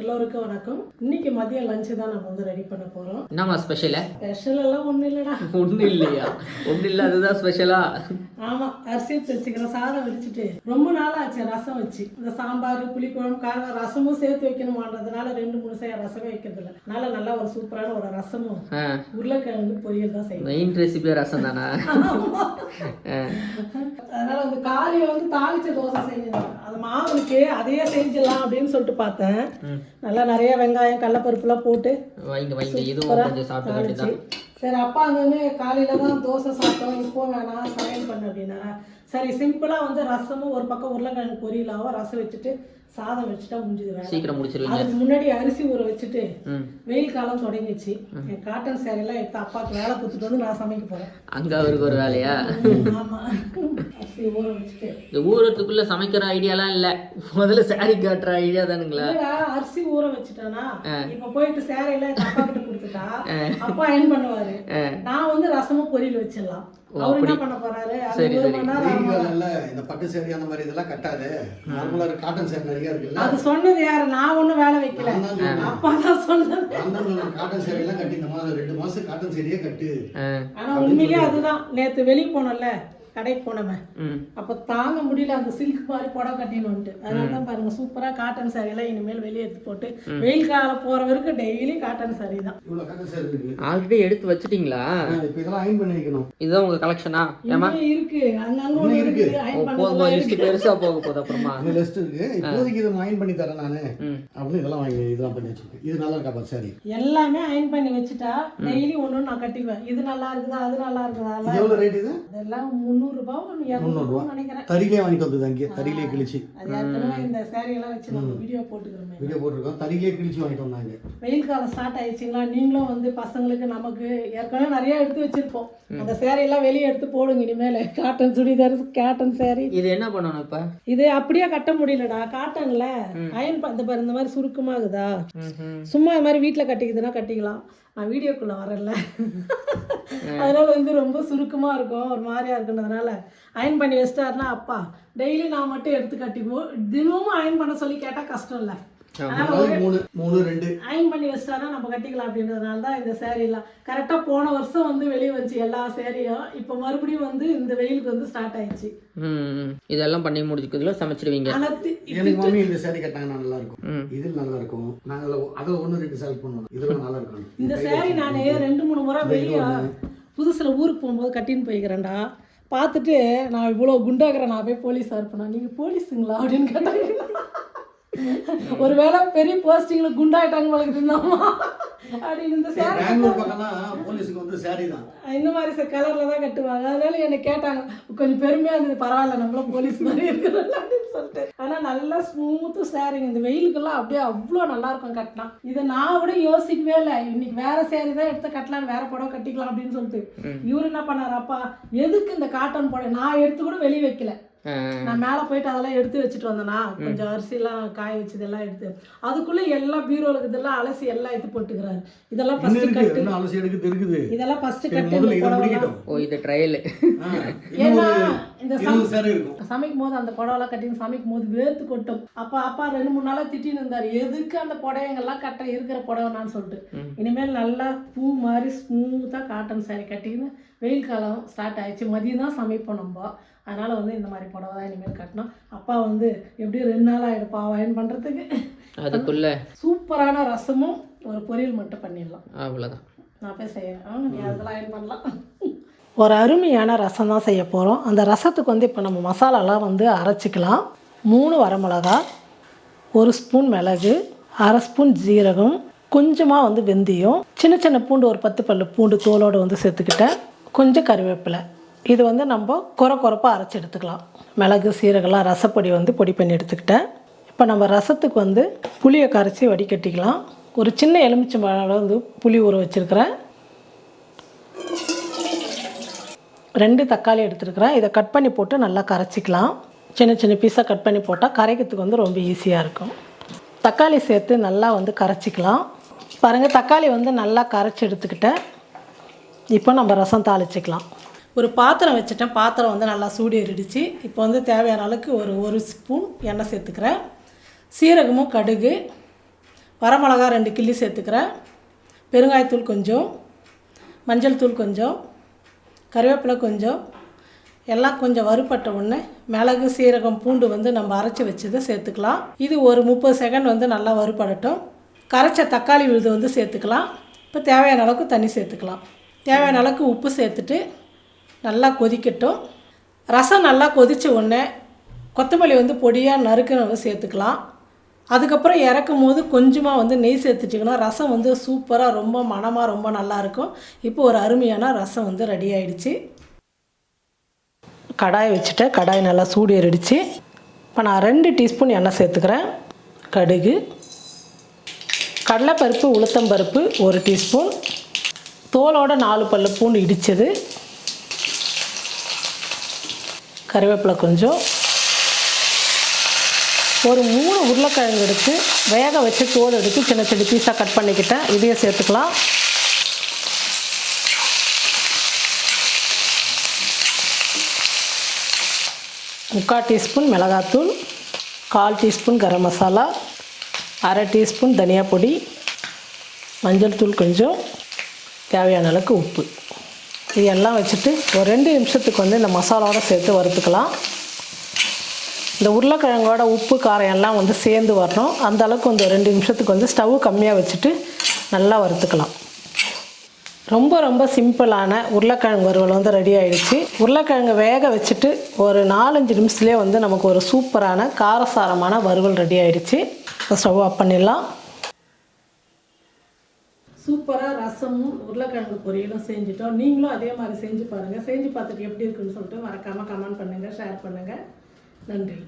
எல்லோருக்கும் வணக்கம். இன்னைக்கு மதிய லஞ்சு தான் நம்ம வந்து ரெடி பண்ண போறோம். என்னம்மா ஸ்பெஷலு ஸ்பெஷல் எல்லாம் ஒண்ணும் இல்லடா. ஒன்றும் இல்லையா? ஒன்றும் இல்லை அதுதான் ஸ்பெஷலா ஆமா அரிசி வச்சுக்கிறேன் சாதம் வச்சுட்டு ரொம்ப நாள் ஆச்சு ரசம் வச்சு. இந்த சாம்பார் புளிக்குழம்பு காரம் ரசமும் சேர்த்து வைக்கணுமான்றதுனால ரெண்டு மூணு செய்ய ரசமே வைக்கிறது இல்லை அதனால நல்லா ஒரு சூப்பரான ஒரு ரசமும் உருளைக்கிழங்கு பொரியல் தான் செய்யணும் மெயின் ரெசிபி ரசம் தானா. அதனால வந்து காலையில வந்து தாளிச்ச தோசை செஞ்சிருந்தேன் அது மாவுக்கு அதையே செஞ்சிடலாம் அப்படின்னு சொல்லிட்டு பார்த்தேன். நல்லா நிறைய வெங்காயம் கடலப்பருப்புலாம் போட்டு வைங்க வைங்க. இதுவும் கொஞ்சம் சாப்பிட்டு வேண்டியதான் சரி அப்பா அங்கே காலையில தான் தோசை சாப்பிட்டோம். இப்போ வேணாம் சமையல் பண்ண அப்படின்னாரா சரி சிம்பிளா வந்து ரசமும் ஒரு பக்கம் உருளைக்கிழங்கு பொரியலாவும் ரசம் வச்சுட்டு சாதம் வச்சுட்டா முடிஞ்சுது சீக்கிரம் முடிச்சிருவீங்க. அதுக்கு முன்னாடி அரிசி ஊற வச்சுட்டு வெயில் காலம் தொடங்கிச்சு. என் காட்டன் சேரீலாம் எடுத்து அப்பாவுக்கு வேலை கொடுத்துட்டு வந்து நான் சமைக்க போறேன். அங்கே அவருக்கு ஒரு வேலையா? ஆமா. இந்த ஊரத்துக்குள்ள சமைக்கிற ஐடியாலாம் இல்லை. முதல்ல சாரி காட்டுற ஐடியா தானுங்களா? அரிசி ஊற வச்சுட்டானா? இப்ப போயிட்டு சேரையில அப்பா கிட்ட கொடுத்துட்டா அப்பா அயன் பண்ணுவாரு? நான் வந்து ரசமும் பொரியல் வச்சிடலாம். அவர் என்ன பண்ண போறாரு? இந்த பட்டு சேரி அந்த மாதிரி இதெல்லாம் கட்டாது. நார்மலா ஒரு காட்டன் சேரி நிறைய இருக்குல்ல. அது சொன்னது யாரு? நான் ஒண்ணும் வேலை வைக்கல. அப்பா தான் சொன்னது. காட்டன் சேரி எல்லாம் கட்டி இந்த ரெண்டு மாசம் காட்டன் சேரியே கட்டு. ஆனா உண்மையிலேயே அதுதான். நேத்து வெளிய போனோம்ல. கடைக்கு போனோமே. ம். அப்ப தாங்க முடியல அந்த சில்க் மாதிரி புடவை கட்டின்னு அதனால தான் பாருங்க சூப்பரா காட்டன் saree எல்லாம் இனிமேல் வெளியே எடுத்து போட்டு வெயில் காலம் போற வரைக்கும் டெய்லி காட்டன் saree தான். இவ்வளவு காட்டன் சேரி இருக்கு. ஆல்ரெடி எடுத்து வச்சிட்டீங்களா? இதெல்லாம் அயன் பண்ணி வைக்கணும். இதுதான் உங்க கலெக்ஷனா ஏமா இருக்கு. அங்கங்க ஒண்ணு இருக்கு. போதும் லிஸ்ட் பெருசா போக போகுது அப்புறமா. இந்த லிஸ்ட் இருக்கு. இப்போதைக்கு இதை அயன் பண்ணி தரேன் நானு. அப்படின்னு இதெல்லாம் வாங்கி இதெல்லாம் பண்ணி வச்சிருக்கேன். இது நல்லா இருக்கா பாரு சாரி எல்லாமே அயன் பண்ணி வச்சுட்டா டெய்லி ஒண்ணு நான் கட்டிக்குவேன் இது நல்லா இருக்குதா அது நல்லா இருக்குதா ரேட் இது முந்நூறு ரூபாய் இரநூறு ரூபாய் நினைக்கிறேன். தறியிலே வாங்கிட்டு வந்தது அங்கே தறியிலே கிழிச்சு. அது ஏற்கனவே இந்த saree எல்லாம் வச்சு நம்ம வீடியோ போட்டுக்கிறோமே. வீடியோ போட்டிருக்கோம். தறியிலே கிழிச்சு வாங்கிட்டு வந்தாங்க. வெயில் காலம் ஸ்டார்ட் ஆயிடுச்சுங்களா? நீங்களும் வந்து பசங்களுக்கு நமக்கு ஏற்கனவே நிறைய எடுத்து வச்சிருப்போம். அந்த saree எல்லாம் வெளியே எடுத்து போடுங்க இனிமேல். காட்டன் சுடிதார் காட்டன் saree இது என்ன பண்ணணும் இப்ப? இது அப்படியே கட்ட முடியலடா. காட்டன்ல அயன் இந்த பாரு இந்த மாதிரி சுருக்கமாகுதா? ம் சும்மா இது மாதிரி வீட்டில் கட்டிக்குதுன்னா கட்டிக்கலாம். நான் வீடியோக்குள்ள வரல அதனால வந்து ரொம்ப சுருக்கமா இருக்கும். ஒரு மாதிரியா இருக்குன்றதுனால அயன் பண்ணி வச்சிட்டாருன்னா அப்பா டெய்லி நான் மட்டும் எடுத்து கட்டிக்குவோம் தினமும் அயன் பண்ண சொல்லி கேட்டா கஷ்டம் இல்லை. அதாவது மூணு மூணு ரெண்டு. அயன் பண்ணி வச்சிட்டாருன்னா நம்ம கட்டிக்கலாம் அப்படின்றதுனால தான் இந்த சேரீலாம் கரெக்டாக போன வருஷம் வந்து வெளியே வந்துச்சு எல்லா சேரீயும் இப்போ மறுபடியும் வந்து இந்த வெயிலுக்கு வந்து ஸ்டார்ட் ஆயிடுச்சு. ம் இதெல்லாம் பண்ணி முடிச்சுக்கிறதுல சமைச்சிடுவீங்க ஆனால் எனக்கு மாமி இந்த சேரீ கட்டினாங்கன்னா நல்லா இருக்கும் இதில் நல்லா இருக்கும் நாங்கள் அதில் ஒன்று ரெண்டு செலக்ட் பண்ணுவோம் இதெல்லாம் நல்லா இருக்கும் இந்த சேரீ நான் ரெண்டு மூணு முறை வெளியே புதுசில் ஊருக்கு போகும்போது கட்டின்னு போய்க்கிறேன்டா. பார்த்துட்டு நான் இவ்வளோ குண்டாகிறேன் நான் போய் போலீஸ் இருப்பேன் நீங்கள் போலீஸுங்களா அப்படின்னு கேட்டாங்க. ஒருவேளை பெரிய போஸ்டிங்கில் குண்டாயிட்டாங்க உங்களுக்கு இருந்தாமா அப்படின்னு இந்த சேரீ பெங்களூர் பக்கம்லாம் போலீஸுக்கு வந்து சேரீ தான். இந்த மாதிரி கலரில் தான் கட்டுவாங்க. அதனால என்னை கேட்டாங்க கொஞ்சம் பெருமையாக இருந்தது பரவாயில்ல நம்மளும் போலீஸ் மாதிரி இருக்கிறோம் அப்படின்னு சொல்லிட்டு. ஆனால் நல்லா ஸ்மூத்து சாரிங்க இந்த வெயிலுக்கெல்லாம் அப்படியே அவ்வளோ நல்லா இருக்கும் கட்டினா. இதை நான் கூட யோசிக்கவே இல்லை. இன்னைக்கு வேற சேரீ தான் எடுத்து கட்டலாம் வேற புடவை கட்டிக்கலாம் அப்படின்னு சொல்லிட்டு. இவர் என்ன பண்ணாரு அப்பா எதுக்கு இந்த காட்டன் புடவை? நான் எடுத்து கூட வெளியே வைக்கல. நான் மேலே போயிட்டு அதெல்லாம் எடுத்து வச்சுட்டு வந்தேனா கொஞ்சம் அரிசிலாம் காய வச்சதெல்லாம் எடுத்து அதுக்குள்ள எல்லாம் பீரோலுக்கு இதெல்லாம் அலசி எல்லாம் எடுத்து போட்டுக்கிறாரு. இதெல்லாம் ஃபர்ஸ்ட் கட்டு இன்னும் அலசி எடுக்கிறது இருக்குது இதெல்லாம் ஃபர்ஸ்ட் சரி, கட்டு ஓ இது ட்ரையல் ஏன்னா இந்த சேரீ சமைக்கும் போது அந்த புடவெல்லாம் கட்டின்னு சமைக்கும் போது வேர்த்து கொட்டும். அப்பா அப்பா ரெண்டு மூணு நாளா திட்டின்னு இருந்தாரு. எதுக்கு அந்த புடவைங்கெல்லாம் கட்ட இருக்கிற புடவைனான்னு சொல்லிட்டு. இனிமேல் நல்லா பூ மாதிரி ஸ்மூத்தா காட்டன் saree கட்டின்னு வெயில் காலம் ஸ்டார்ட் ஆயிடுச்சு. மதியம் தான் சமைப்போம் நம்ம. அதனால வந்து இந்த மாதிரி புடவை தான் இனிமேல் கட்டணும். அப்பா வந்து எப்படியும் ரெண்டு நாள் ஆயிடும் பாவம் அயன் பண்றதுக்கு. அதுக்குள்ள? சூப்பரான ரசமும் ஒரு பொரியல் மட்டும் பண்ணிடலாம். அவ்வளோதான் நான் போய் செய்யறேன். நீ அதெல்லாம் அயன் பண்ணலாம். ஒரு அருமையான ரசம் தான் செய்ய போகிறோம் அந்த ரசத்துக்கு வந்து இப்போ நம்ம மசாலாலாம் வந்து அரைச்சிக்கலாம். மூணு வரமிளகா ஒரு ஸ்பூன் மிளகு அரை ஸ்பூன் ஜீரகம் கொஞ்சமாக வந்து வெந்தயம் சின்ன சின்ன பூண்டு ஒரு பத்து பல்லு பூண்டு தோலோடு வந்து சேர்த்துக்கிட்டேன். கொஞ்சம் கருவேப்பிலை. இது வந்து நம்ம குறை குறைப்பாக அரைச்சி எடுத்துக்கலாம். மிளகு சீரகெல்லாம் ரசப்பொடி வந்து பொடி பண்ணி எடுத்துக்கிட்டேன். இப்போ நம்ம ரசத்துக்கு வந்து புளியை கரைச்சி வடிகட்டிக்கலாம். ஒரு சின்ன எலுமிச்சை பழம் வந்து புளி ஊற வச்சுருக்கிறேன். ரெண்டு தக்காளி எடுத்துருக்குறேன். இதை கட் பண்ணி போட்டு நல்லா கரைச்சிக்கலாம். சின்ன சின்ன பீஸாக கட் பண்ணி போட்டால் கரைக்கிறதுக்கு வந்து ரொம்ப ஈஸியாக இருக்கும். தக்காளி சேர்த்து நல்லா வந்து கரைச்சிக்கலாம். பாருங்கள் தக்காளி வந்து நல்லா கரைச்சி எடுத்துக்கிட்டேன். இப்போ நம்ம ரசம் தாளிச்சிக்கலாம். ஒரு பாத்திரம் வச்சுட்டேன். பாத்திரம் வந்து நல்லா சூடு ஏறிடுச்சு இப்போ வந்து தேவையான அளவுக்கு ஒரு ஒரு ஸ்பூன் எண்ணெய் சேர்த்துக்கிறேன். சீரகமும் கடுகு வரமிளகா ரெண்டு கிள்ளி சேர்த்துக்கிறேன். பெருங்காயத்தூள் கொஞ்சம் மஞ்சள் தூள் கொஞ்சம் கருவேப்பிலை கொஞ்சம் எல்லாம் கொஞ்சம் வறுபட்ட உடனே மிளகு சீரகம் பூண்டு வந்து நம்ம அரைச்சி வச்சதை சேர்த்துக்கலாம். இது ஒரு முப்பது செகண்ட் வந்து நல்லா வறுபடட்டும். கரைச்ச தக்காளி விழுது வந்து சேர்த்துக்கலாம். இப்போ தேவையான அளவுக்கு தண்ணி சேர்த்துக்கலாம். தேவையான அளவுக்கு உப்பு சேர்த்துட்டு நல்லா கொதிக்கட்டும். ரசம் நல்லா கொதித்த உடனே கொத்தமல்லி வந்து பொடியாக நறுக்குன்னு சேர்த்துக்கலாம். அதுக்கப்புறம் இறக்கும் போது கொஞ்சமாக வந்து நெய் சேர்த்துட்டிங்கன்னா ரசம் வந்து சூப்பராக ரொம்ப மணமாக ரொம்ப நல்லாயிருக்கும் இப்போ ஒரு அருமையான ரசம் வந்து ரெடி ஆயிடுச்சு. கடாய் வச்சுட்டு கடாய் நல்லா சூடு ஏறிடுச்சு இப்போ நான் ரெண்டு டீஸ்பூன் எண்ணெய் சேர்த்துக்கிறேன். கடுகு கடலைப்பருப்பு உளுத்தம்பருப்பு ஒரு டீஸ்பூன். தோலோட நாலு பல்லு பூண்டு இடித்தது கருவேப்பிலை கொஞ்சம். ஒரு மூணு உருளைக்கிழங்கு எடுத்து வேக வச்சு தோல் எடுத்து சின்ன சின்ன பீஸாக கட் பண்ணிக்கிட்டேன். இதையும் சேர்த்துக்கலாம். முக்கால் டீஸ்பூன் மிளகாத்தூள் கால் டீஸ்பூன் கரம் மசாலா அரை டீஸ்பூன் தனியா பொடி மஞ்சள் தூள் கொஞ்சம் தேவையான அளவுக்கு உப்பு. இது எல்லாம் வச்சுட்டு ஒரு ரெண்டு நிமிஷத்துக்கு வந்து இந்த மசாலாவோட சேர்த்து வறுத்துக்கலாம். இந்த உருளைக்கிழங்கோட உப்பு காரம் எல்லாம் வந்து சேர்ந்து வரணும். அந்த அளவுக்கு வந்து ரெண்டு நிமிஷத்துக்கு வந்து ஸ்டவ் கம்மியாக வச்சுட்டு நல்லா வறுத்துக்கலாம். ரொம்ப ரொம்ப சிம்பிளான உருளைக்கிழங்கு வறுவல் வந்து ரெடி ஆகிடுச்சு உருளைக்கிழங்கு வேக வச்சுட்டு ஒரு நாலஞ்சு நிமிஷத்துலேயே வந்து நமக்கு ஒரு சூப்பரான காரசாரமான வறுவல் ரெடி ஆகிடுச்சு ஸ்டவ் ஆஃப் பண்ணிடலாம். சூப்பராக ரசமும் உருளைக்கிழங்கு பொரியலும் செஞ்சுட்டோம். நீங்களும் அதே மாதிரி செஞ்சு பாருங்கள் செஞ்சு பார்த்துட்டு எப்படி இருக்குன்னு சொல்லிட்டு மறக்காமல் கமெண்ட் பண்ணுங்கள் ஷேர் பண்ணுங்கள் நன்றி.